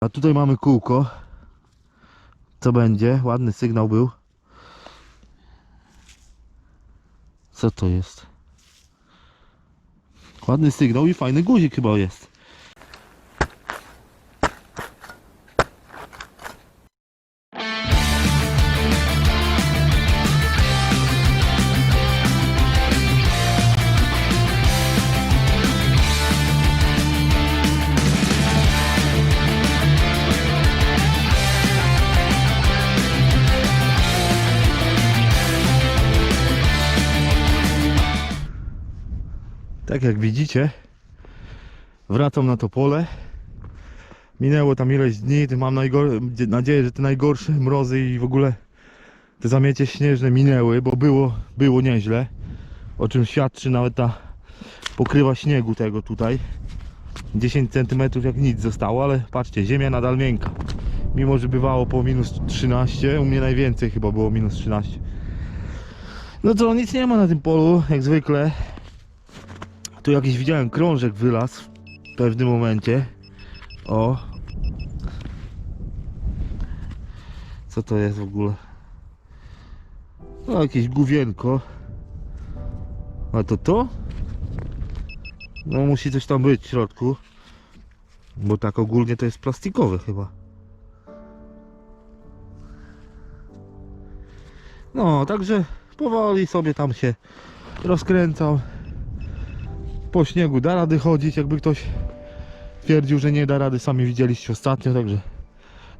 A tutaj mamy kółko. Co będzie? Ładny sygnał był. Co to jest? Ładny sygnał i fajny guzik chyba jest. Tak jak widzicie, wracam na to pole. Minęło tam ileś dni, mam nadzieję, że te najgorsze mrozy i w ogóle te zamiecie śnieżne minęły, bo było, było nieźle. O czym świadczy nawet ta pokrywa śniegu tego tutaj. 10 cm jak nic zostało, ale patrzcie, ziemia nadal miękka. Mimo, że bywało po minus 13, u mnie najwięcej chyba było minus 13. No to nic nie ma na tym polu, jak zwykle. Tu jakiś widziałem krążek wylazł w pewnym momencie. O. Co to jest w ogóle? No jakieś główienko. A to to? No musi coś tam być w środku. Bo tak ogólnie to jest plastikowe chyba. No, także powoli sobie tam się rozkręcam po śniegu da rady chodzić, jakby ktoś twierdził, że nie da rady, sami widzieliście ostatnio, także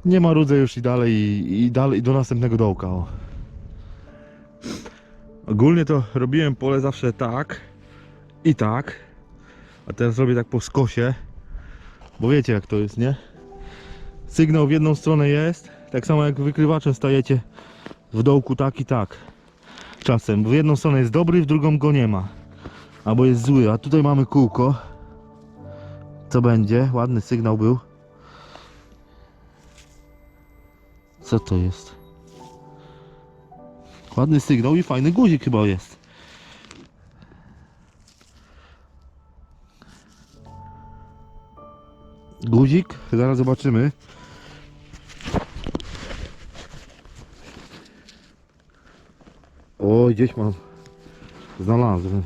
nie ma rudzę już i dalej i, i dalej do następnego dołka. O. Ogólnie to robiłem pole zawsze tak i tak, a teraz robię tak po skosie, bo wiecie jak to jest, nie? Sygnał w jedną stronę jest, tak samo jak wykrywaczem stajecie w dołku tak i tak. Czasem w jedną stronę jest dobry, w drugą go nie ma albo jest zły, a tutaj mamy kółko. Co będzie? Ładny sygnał był. Co to jest? Ładny sygnał i fajny guzik chyba jest. Guzik? Zaraz zobaczymy. O, gdzieś mam. Znalazłem.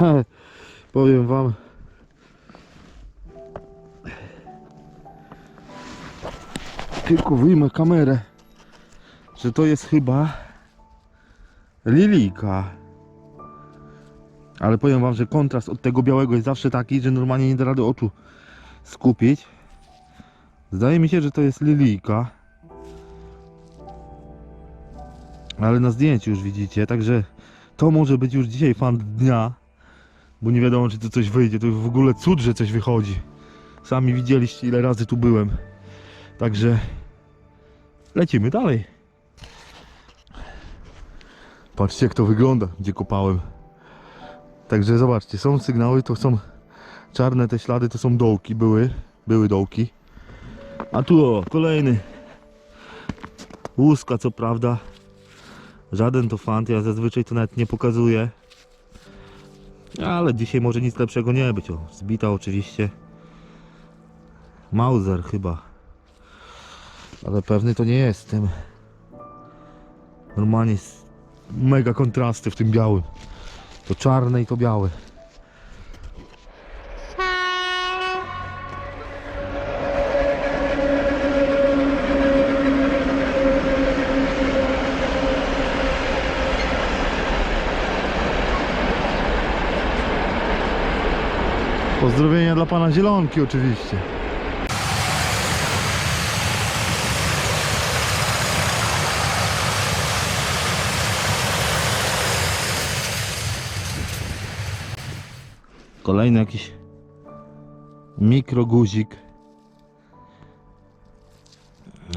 powiem wam. Tylko wyjmę kamerę, że to jest chyba lilijka. Ale powiem wam, że kontrast od tego białego jest zawsze taki, że normalnie nie da rady oczu skupić. Zdaje mi się, że to jest lilijka. Ale na zdjęciu już widzicie, także to może być już dzisiaj fan dnia. Bo nie wiadomo czy tu coś wyjdzie, to w ogóle cud, że coś wychodzi. Sami widzieliście ile razy tu byłem. Także lecimy dalej. Patrzcie jak to wygląda, gdzie kopałem. Także zobaczcie, są sygnały, to są czarne te ślady, to są dołki, były, były dołki. A tu o, kolejny. Łuska co prawda. Żaden to fant, ja zazwyczaj to nawet nie pokazuję. Ale dzisiaj może nic lepszego nie być. O, zbita oczywiście. Mauser chyba. Ale pewny to nie jestem. Normalnie jest mega kontrasty w tym białym. To czarne i to białe. Pozdrowienia dla pana Zielonki oczywiście. Kolejny jakiś mikroguzik.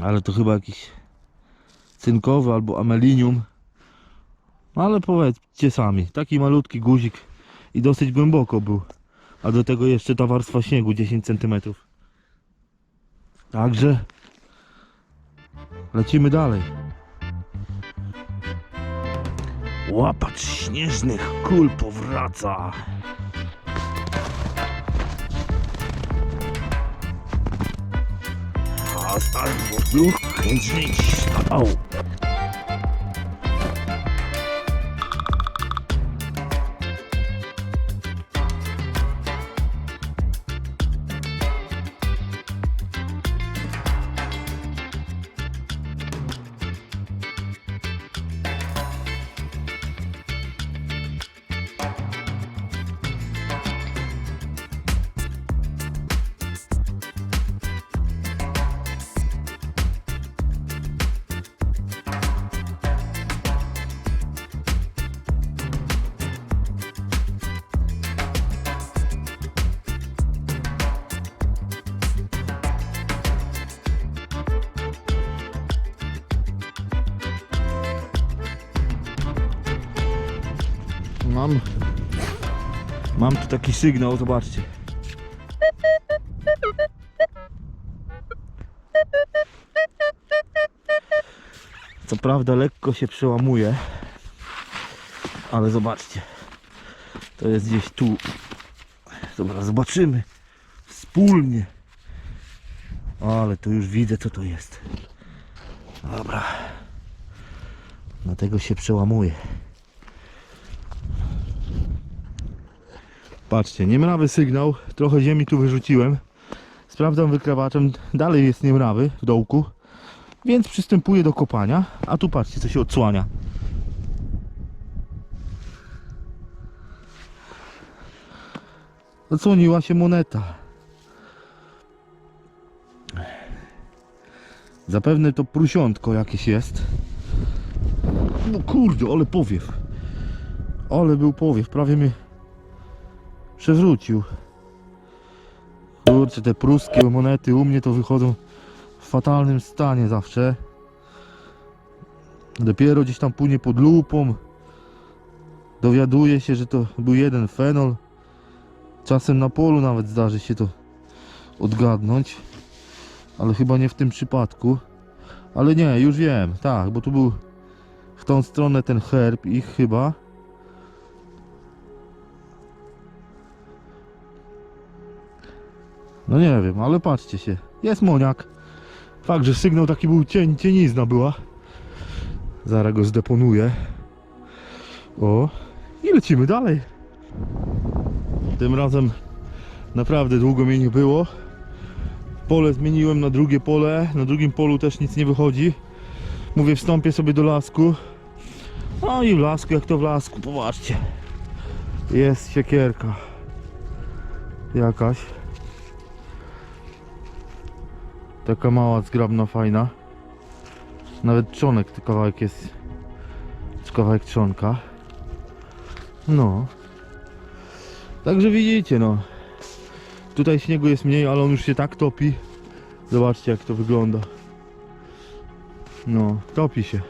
Ale to chyba jakiś cynkowy albo amelinium. No ale powiedzcie sami, taki malutki guzik i dosyć głęboko był. A do tego jeszcze ta warstwa śniegu 10 cm. Także Lecimy dalej. Łapacz śnieżnych kul powraca. Hashtag Bluch chętnie stał. Mam. Mam tu taki sygnał, zobaczcie. Co prawda lekko się przełamuje, ale zobaczcie. To jest gdzieś tu. Dobra, zobaczymy. Wspólnie. Ale tu już widzę co to jest. Dobra. Dlatego się przełamuje. Patrzcie, niemrawy sygnał, trochę ziemi tu wyrzuciłem. Sprawdzam wykrawaczem, dalej jest niemrawy w dołku, więc przystępuję do kopania. A tu patrzcie, co się odsłania. Odsłoniła się moneta. Zapewne to prusiątko jakieś jest. No kurde, ale powiew. Ale był powiew, prawie mnie przewrócił. Kurczę, te pruskie monety u mnie to wychodzą w fatalnym stanie zawsze. Dopiero gdzieś tam płynie pod lupą. Dowiaduje się, że to był jeden fenol. Czasem na polu nawet zdarzy się to odgadnąć. Ale chyba nie w tym przypadku. Ale nie, już wiem, tak, bo tu był w tą stronę ten herb ich chyba. No nie wiem, ale patrzcie się. Jest moniak. Fakt, że sygnał taki był cień, cienizna była. Zaraz go zdeponuję. O, i lecimy dalej. Tym razem naprawdę długo mnie nie było. Pole zmieniłem na drugie pole. Na drugim polu też nic nie wychodzi. Mówię, wstąpię sobie do lasku. No i w lasku, jak to w lasku, popatrzcie. Jest siekierka. Jakaś. Taka mała, zgrabna, fajna. Nawet trzonek, to kawałek jest. Kawałek trzonka. No. Także widzicie, no. Tutaj śniegu jest mniej, ale on już się tak topi. Zobaczcie, jak to wygląda. No, topi się.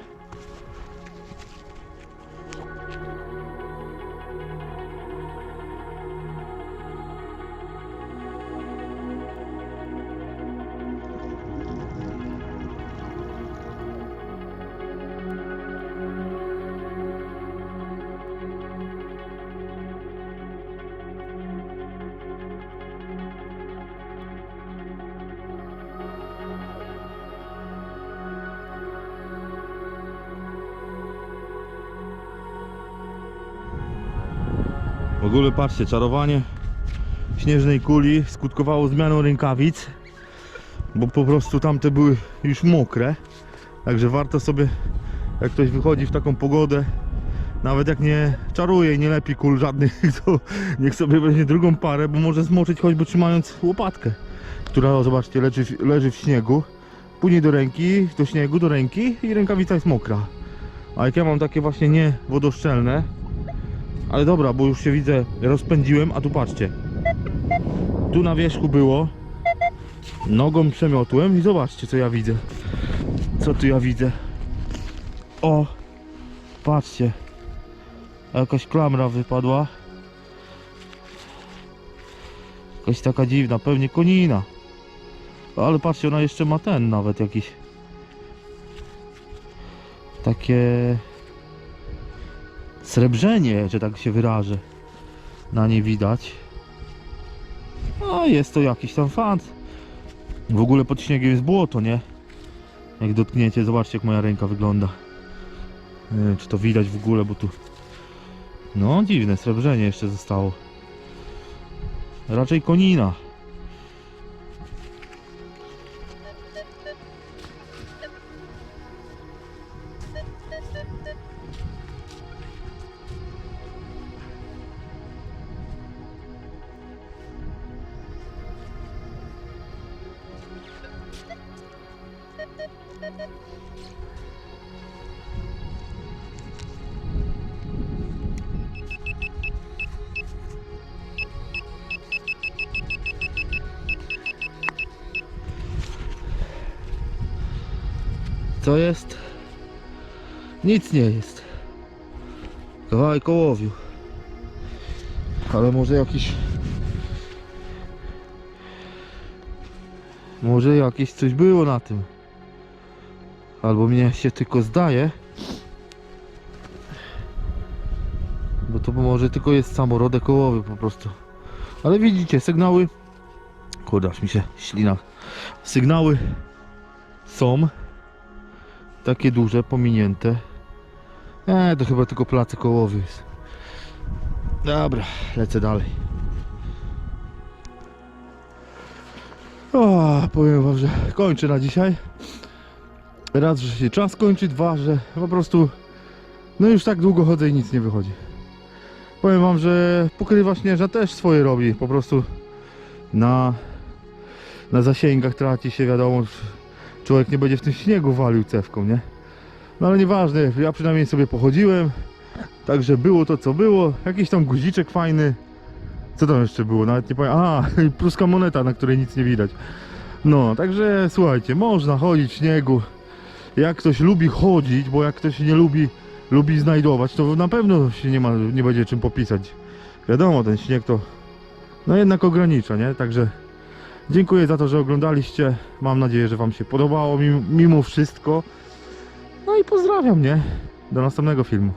W ogóle patrzcie, czarowanie śnieżnej kuli skutkowało zmianą rękawic, bo po prostu tamte były już mokre. Także warto sobie, jak ktoś wychodzi w taką pogodę, nawet jak nie czaruje i nie lepi kul żadnych, to niech sobie weźmie drugą parę, bo może zmoczyć choćby trzymając łopatkę, która, zobaczcie, leży, leży w śniegu. Później do ręki, do śniegu, do ręki i rękawica jest mokra. A jak ja mam takie właśnie nie wodoszczelne, ale dobra, bo już się widzę, rozpędziłem, a tu patrzcie. Tu na wierzchu było. Nogą przemiotłem i zobaczcie co ja widzę. Co tu ja widzę? O! Patrzcie. Jakaś klamra wypadła. Jakaś taka dziwna, pewnie konina. Ale patrzcie, ona jeszcze ma ten nawet jakiś. takie srebrzenie, że tak się wyrażę, na nie widać. No jest to jakiś tam fan. W ogóle pod śniegiem jest błoto, nie? Jak dotkniecie, zobaczcie jak moja ręka wygląda. Nie wiem czy to widać w ogóle, bo tu... No dziwne, srebrzenie jeszcze zostało. Raczej konina. Co jest? Nic nie jest. Kawałek ołowiu. Ale może jakiś... Może jakieś coś było na tym. Albo mnie się tylko zdaje. Bo to może tylko jest samorodek ołowy po prostu. Ale widzicie, sygnały... Kurde, aż mi się ślina. Sygnały są takie duże, pominięte. E, to chyba tylko placek kołowy jest. Dobra, lecę dalej. O, powiem wam, że kończę na dzisiaj. Raz, że się czas kończy, dwa, że po prostu no już tak długo chodzę i nic nie wychodzi. Powiem wam, że pokrywa śnieżna też swoje robi, po prostu na na zasięgach traci się, wiadomo, człowiek nie będzie w tym śniegu walił cewką, nie? No ale nieważne, ja przynajmniej sobie pochodziłem, także było to co było, jakiś tam guziczek fajny, co tam jeszcze było, nawet nie powiem, a, pruska moneta, na której nic nie widać. No, także słuchajcie, można chodzić w śniegu, jak ktoś lubi chodzić, bo jak ktoś nie lubi, lubi znajdować, to na pewno się nie ma, nie będzie czym popisać. Wiadomo, ten śnieg to, no jednak ogranicza, nie? Także Dziękuję za to, że oglądaliście. Mam nadzieję, że Wam się podobało mimo, wszystko. No i pozdrawiam, nie? Do następnego filmu.